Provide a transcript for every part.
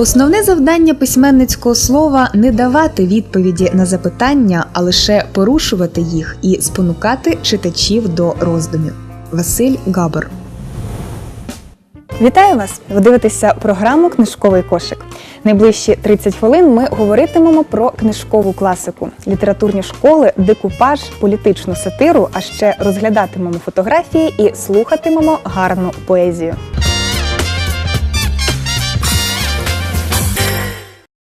Основне завдання письменницького слова не давати відповіді на запитання, а лише порушувати їх і спонукати читачів до роздумів. Василь Габор. Вітаю вас! Ви дивитеся програму Книжковий кошик. Найближчі 30 хвилин ми говоритимемо про книжкову класику, літературні школи, декупаж, політичну сатиру, а ще розглядатимемо фотографії і слухатимемо гарну поезію.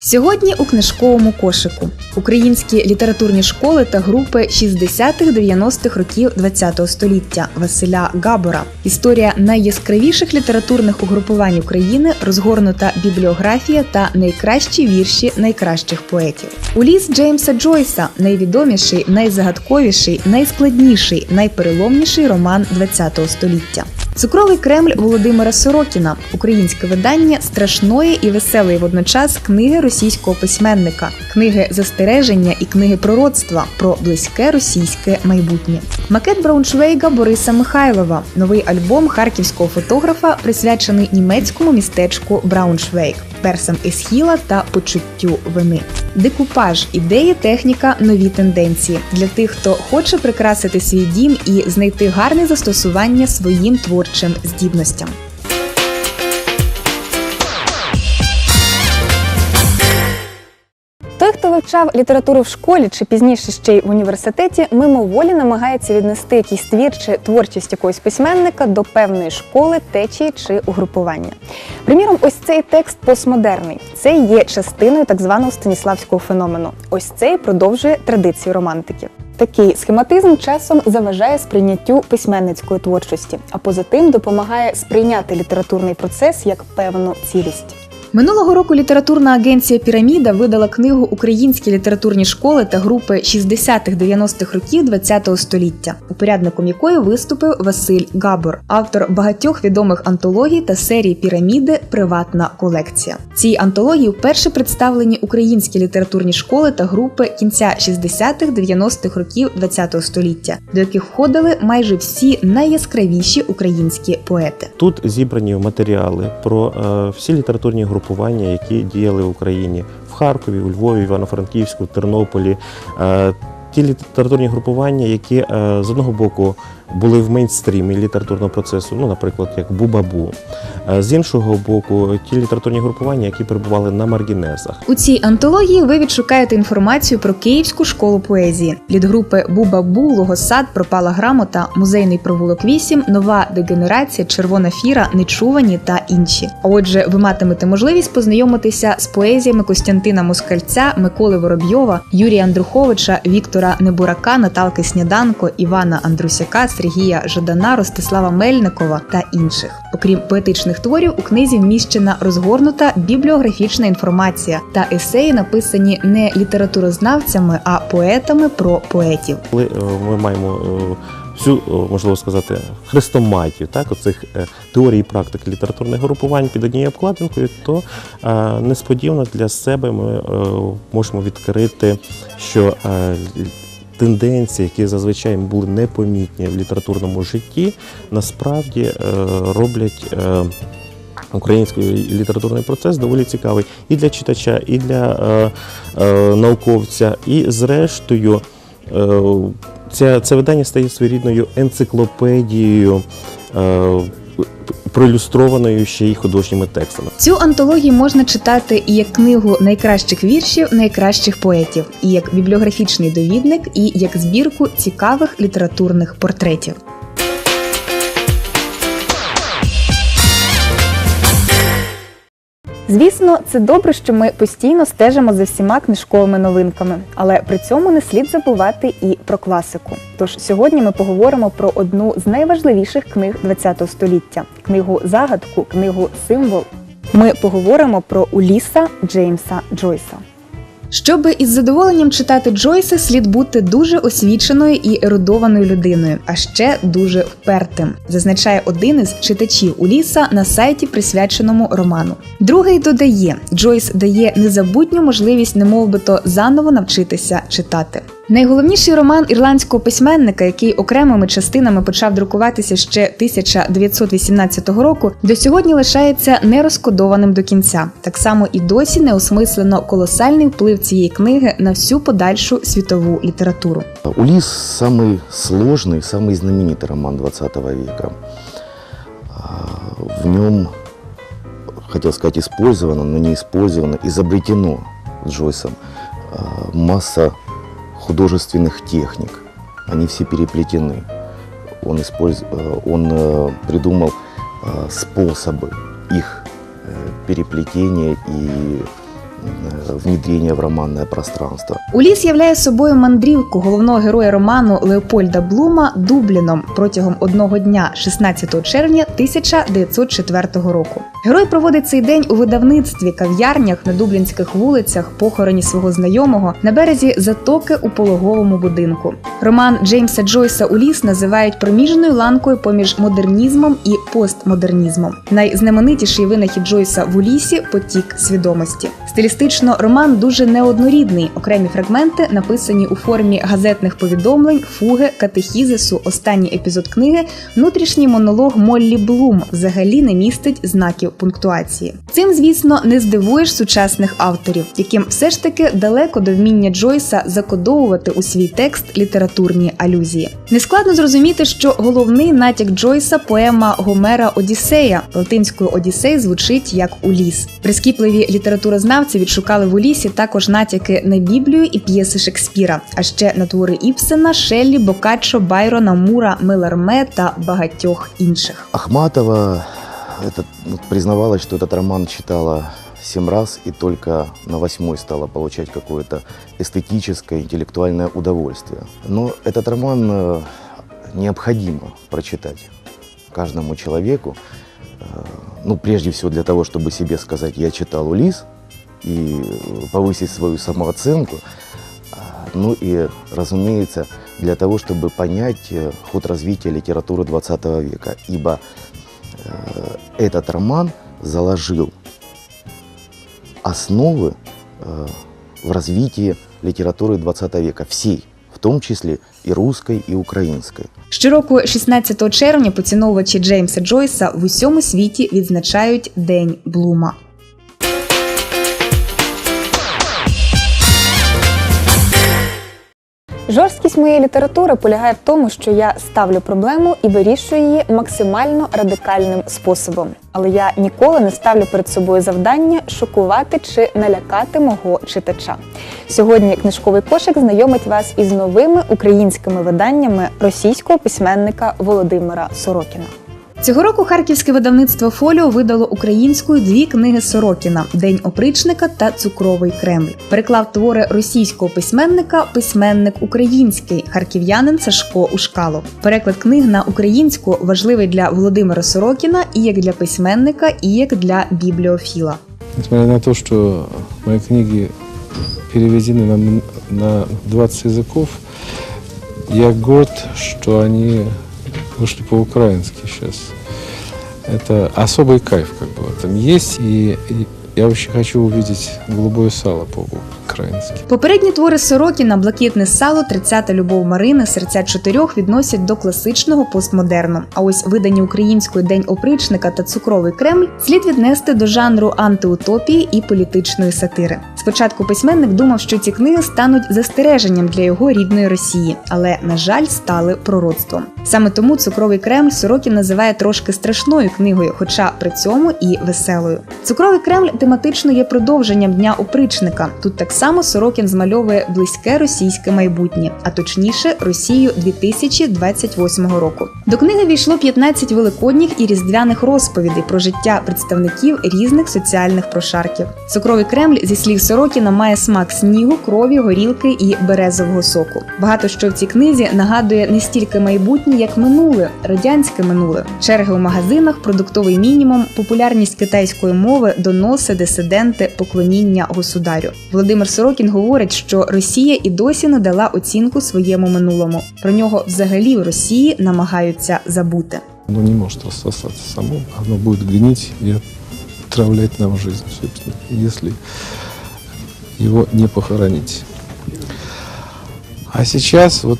Сьогодні у книжковому кошику українські літературні школи та групи 60-х-90-х років ХХ століття Василя Габора. Історія найяскравіших літературних угрупувань України, розгорнута бібліографія та найкращі вірші найкращих поетів. Уліс Джеймса Джойса найвідоміший, найзагадковіший, найскладніший, найпереломніший роман ХХ століття. Цукровий Кремль Володимира Сорокіна. Українське видання страшної і веселої водночас книги російського письменника, книги застереження і книги пророцтва про близьке російське майбутнє. Макет Брауншвейга Бориса Михайлова, новий альбом харківського фотографа, присвячений німецькому містечку Брауншвейг, персам Есхіла та почуттю вини. Декупаж, ідеї, техніка, нові тенденції для тих, хто хоче прикрасити свій дім і знайти гарне застосування своїм творчим здібностям. Вивчав літературу в школі чи пізніше ще й в університеті, мимоволі намагається віднести якийсь твір чи творчість якогось письменника до певної школи, течії чи угрупування. Приміром, ось цей текст постмодерний. Це є частиною так званого станіславського феномену. Ось цей продовжує традицію романтики. Такий схематизм часом заважає сприйняттю письменницької творчості, а поза тим допомагає сприйняти літературний процес як певну цілість. Минулого року літературна агенція Піраміда видала книгу Українські літературні школи та групи 60-х-90-х років ХХ століття, упорядником якої виступив Василь Габор, автор багатьох відомих антологій та серії Піраміди Приватна колекція. Цій антології вперше представлені українські літературні школи та групи кінця 60-х-90-х років ХХ століття, до яких входили майже всі найяскравіші українські поети. Тут зібрані матеріали про е, всі літературні групування, які діяли в Україні в Харкові, у Львові, Івано-Франківську, Тернополі. Е, ті літературні групування, які е, з одного боку були в мейнстрімі літературного процесу, ну, наприклад, як Бубабу. Е, з іншого боку, ті літературні групування, які перебували на маргінезах. У цій антології ви відшукаєте інформацію про Київську школу поезії від групи Буба-Бу, Логосад, Пропала грамота, Музейний провулок 8, Нова дегенерація, Червона фіра, Нечувані та інші. Отже, ви матимете можливість познайомитися з поезіями Костянтина Москальця, Миколи Воробйова, Юрія Андруховича, Віктора Небурака, Наталки Сніданко, Івана Андрусяка, Сергія Жадана, Ростислава Мельникова та інших. Окрім поетичних творів, у книзі вміщена розгорнута бібліографічна інформація та есеї, написані не літературознавцями, а поетами про поетів. Коли е, ми маємо е, всю, е, можливо сказати, хрестоматію так, оцих теорій і практики літературних групувань під однією обкладинкою, то несподівано для себе ми можемо відкрити, що тенденції, які зазвичай були непомітні в літературному житті, насправді е, роблять. е, Український літературний процес доволі цікавий і для читача, і для е, науковця, і зрештою це видання стає своєрідною енциклопедією, проілюстрованою ще й художніми текстами. Цю антологію можна читати і як книгу найкращих віршів найкращих поетів, і як бібліографічний довідник, і як збірку цікавих літературних портретів. Звісно, це добре, що ми постійно стежимо за всіма книжковими новинками, але при цьому не слід забувати і про класику. Тож сьогодні ми поговоримо про одну з найважливіших книг ХХ століття книгу Загадку, книгу Символ. Ми поговоримо про Уліса Джеймса Джойса. Щоби із задоволенням читати Джойса, слід бути дуже освіченою і ерудованою людиною, а ще дуже впертим, зазначає один із читачів Уліса на сайті, присвяченому роману. Другий додає, Джойс дає незабутню можливість немовбито заново навчитися читати. Найголовніший роман ірландського письменника, який окремими частинами почав друкуватися ще 1918 року, до сьогодні лишається нерозкодованим до кінця. Так само і досі не осмислено колосальний вплив цієї книги на всю подальшу світову літературу. Улис самый сложный, самый знаменитый роман 20 века. А, В нем, хотел сказать, использовано, но не использовано, изобретено Джойсом а, масса Художественных техник. Они все переплетены. Он, использ... э, он э, придумал э, способы их переплетения и внедрения в романное пространство. Уліс являє собою мандрівку головного героя роману Леопольда Блума Дубліном протягом одного дня, 16 червня 1904 року. Герой проводить цей день у видавництві, кав'ярнях на дублінських вулицях, похороні свого знайомого на березі затоки у пологовому будинку. Роман Джеймса Джойса Уліс називають проміжною ланкою поміж модернізмом і постмодернізмом. Найзнаменитіший винахід Джойса в Улісі потік свідомості. Стилістично роман дуже неоднорідний. Окремі фрагменти написані у формі газетних повідомлень, фуги, катехізису. Останній епізод книги внутрішній монолог Моллі Блум взагалі не містить знаків пунктуації. Цим, звісно, не здивуєш сучасних авторів, яким все ж таки далеко до вміння Джойса закодовувати у свій текст літературні алюзії. Нескладно зрозуміти, що головний натяк Джойса поема Гомера Одіссея латинською Одіссей звучить як Уліс. Прискіпливі літературознавці відшукали в Улісі також натяки на Біблію і п'єси Шекспіра, а ще на твори Іпсена, Шеллі, Бокаччо, Байрона, Мура, Меларме та багатьох інших. Ахматова это, ну, признавалась, что этот роман читала семь раз и только на восьмой стала получать какое-то эстетическое, интеллектуальное удовольствие. Но этот роман э, необходимо прочитать каждому человеку. Э, Ну, прежде всего для того, чтобы себе сказать, я читал Улис, и э, повысить свою самооценку. А, Ну и, разумеется, для того, чтобы понять э, ход развития литературы 20 века. Ибо э, этот роман заложил основы э, в развитии литературы 20 века, всей, в том числе и русской, и украинской. Щороку, 16 червня, поціновувачі Джеймса Джойса в усьому світі відзначають День Блума. Жорсткість моєї літератури полягає в тому, що я ставлю проблему і вирішую її максимально радикальним способом. Але я ніколи не ставлю перед собою завдання шокувати чи налякати мого читача. Сьогодні книжковий кошик знайомить вас із новими українськими виданнями російського письменника Володимира Сорокіна. Цього року харківське видавництво Фоліо видало українською дві книги Сорокіна День опричника та Цукровий Кремль. Переклав твори російського письменника письменник український харків'янин Сашко Ушкало. Переклад книг на українську важливий для Володимира Сорокіна і як для письменника, і як для бібліофіла. Несмотря на то, что мои книги переведены на, на 20 языков, я горд, что они вышли по-украински сейчас. Это особый кайф как бы в этом есть, и, и я очень хочу увидеть голубое сало по-украински. Попередні твори Сорокіна Блакитне сало, Тридцята любов Марини, серця чотирьох відносять до класичного постмодерну. А ось видані українською День опричника та Цукровий Кремль слід віднести до жанру антиутопії і політичної сатири. Спочатку письменник думав, що ці книги стануть застереженням для його рідної Росії, але на жаль стали пророцтвом. Саме тому Цукровий Кремль Сорокін називає трошки страшною книгою, хоча при цьому і веселою. Цукровий Кремль тематично є продовженням дня опричника. Тут так само Сорокін змальовує близьке російське майбутнє, а точніше Росію 2028 року. До книги війшло 15 великодніх і різдвяних розповідей про життя представників різних соціальних прошарків. Цукровий Кремль зі слів Сорокіна має смак снігу, крові, горілки і березового соку. Багато що в цій книзі нагадує не стільки майбутнє, як минуле, радянське минуле, черги у магазинах, продуктовий мінімум, популярність китайської мови, доноси, дисиденти, поклоніння государю. Володимир Сорокін говорить, що Росія і досі не дала оцінку своєму минулому. Про нього взагалі в Росії намагаються забути. Оно не может рассосаться само, оно будет гнить и отравлять нам жизнь, собственно, если его не похоронить. А сейчас вот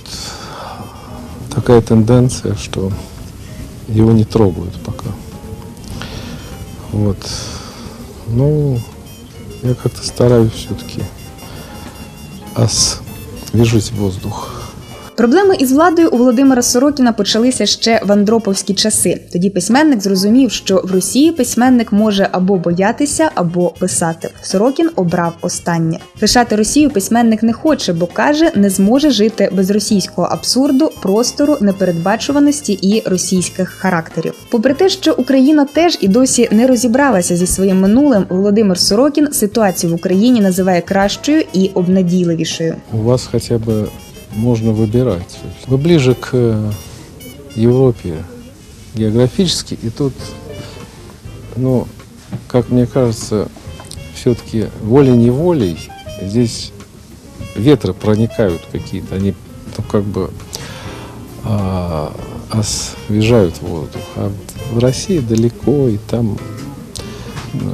такая тенденция, что его не трогают пока. Вот. Ну, я как-то стараюсь все-таки освежить воздух. Проблеми із владою у Володимира Сорокіна почалися ще в Андроповські часи. Тоді письменник зрозумів, що в Росії письменник може або боятися, або писати. Сорокін обрав останнє. Лишати Росію письменник не хоче, бо каже, не зможе жити без російського абсурду, простору, непередбачуваності і російських характерів. Попри те, що Україна теж і досі не розібралася зі своїм минулим, Володимир Сорокін ситуацію в Україні називає кращою і обнадійливішою. У вас хотя бы можно выбирать. Вы ближе к э, Европе географически, и тут, ну, как мне кажется, все-таки волей-неволей здесь ветры проникают какие-то, они ну, как бы а, освежают воздух. А в России далеко, и там ну,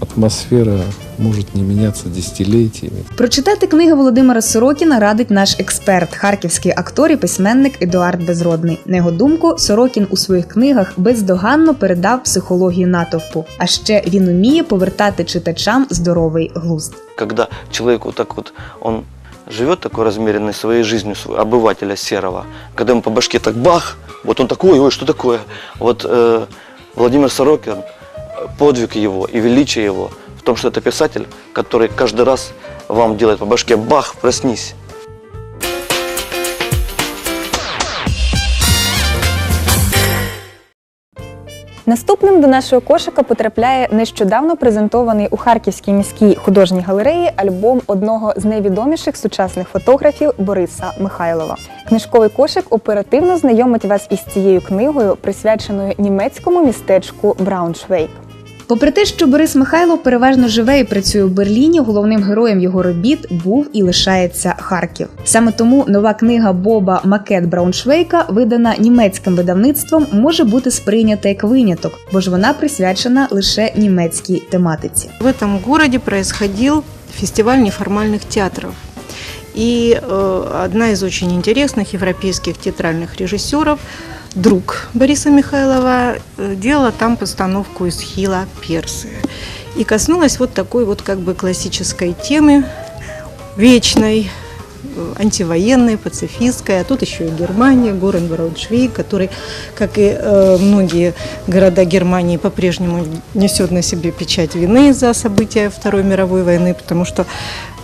атмосфера может не меняться десятилетиями. Прочитати книги Володимира Сорокіна радить наш експерт, харківський актор і письменник Едуард Безродний. На його думку, Сорокін у своїх книгах бездоганно передав психологію натовпу. А ще він уміє повертати читачам здоровий глузд. когда человек вот так вот, он живет такой размеренной своей жизнью, своего обывателя серого, когда ему по башке так бах, вот он такой, ой, что такое? Вот э, Владимир Сорокин, э, подвиг его и величие его в том, что это писатель, который каждый раз вам делает по башке бах, проснись. Наступним до нашого кошика потрапляє нещодавно презентований у Харківській міській художній галереї альбом одного з найвідоміших сучасних фотографів Бориса Михайлова. Книжковий кошик оперативно знайомить вас із цією книгою, присвяченою німецькому містечку Брауншвейк. Попри те, що Борис Михайлов переважно живе і працює в Берліні, головним героєм його робіт був і лишається Харків. Саме тому нова книга Боба Макет Брауншвейка, видана німецьким видавництвом, може бути сприйнята як виняток, бо ж вона присвячена лише німецькій тематиці. В этом городе происходил фестиваль неформальных театров. И э, одна из очень интересных европейских театральных режиссеров, друг Бориса Михайлова, э, делала там постановку из Хила Персы. И коснулась вот такой вот как бы классической темы, вечной, э, антивоенной, пацифистской, а тут еще и Германия, город Брауншвейг, который, как и э, многие города Германии, по-прежнему несет на себе печать вины за события Второй мировой войны, потому что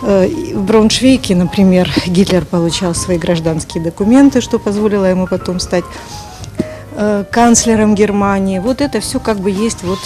э, в Брауншвейге, например, Гитлер получал свои гражданские документы, что позволило ему потом стать канцлером Германии. Вот это все как бы есть вот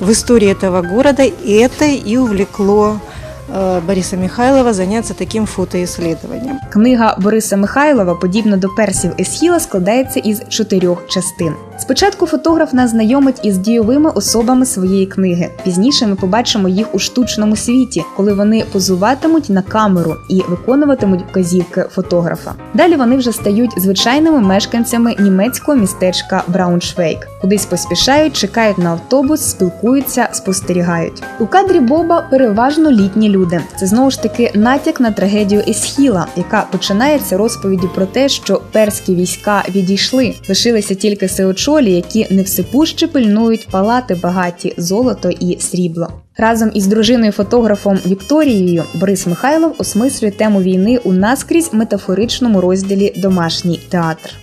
в истории этого города, и это и увлекло э, Бориса Михайлова заняться таким фотоисследованием. Книга Бориса Михайлова, подібно до персів Есхіла, складається із чотирьох частин. Спочатку фотограф нас знайомить із дійовими особами своєї книги. Пізніше ми побачимо їх у штучному світі, коли вони позуватимуть на камеру і виконуватимуть вказівки фотографа. Далі вони вже стають звичайними мешканцями німецького містечка Брауншвейк. Кудись поспішають, чекають на автобус, спілкуються, спостерігають. У кадрі Боба переважно літні люди. Це знову ж таки натяк на трагедію Есхіла, яка починається розповіді про те, що перські війська відійшли, лишилися тільки сеочолі, які невсипуще пильнують палати багаті золото і срібло. Разом із дружиною фотографом Вікторією Борис Михайлов осмислює тему війни у наскрізь метафоричному розділі Домашній театр.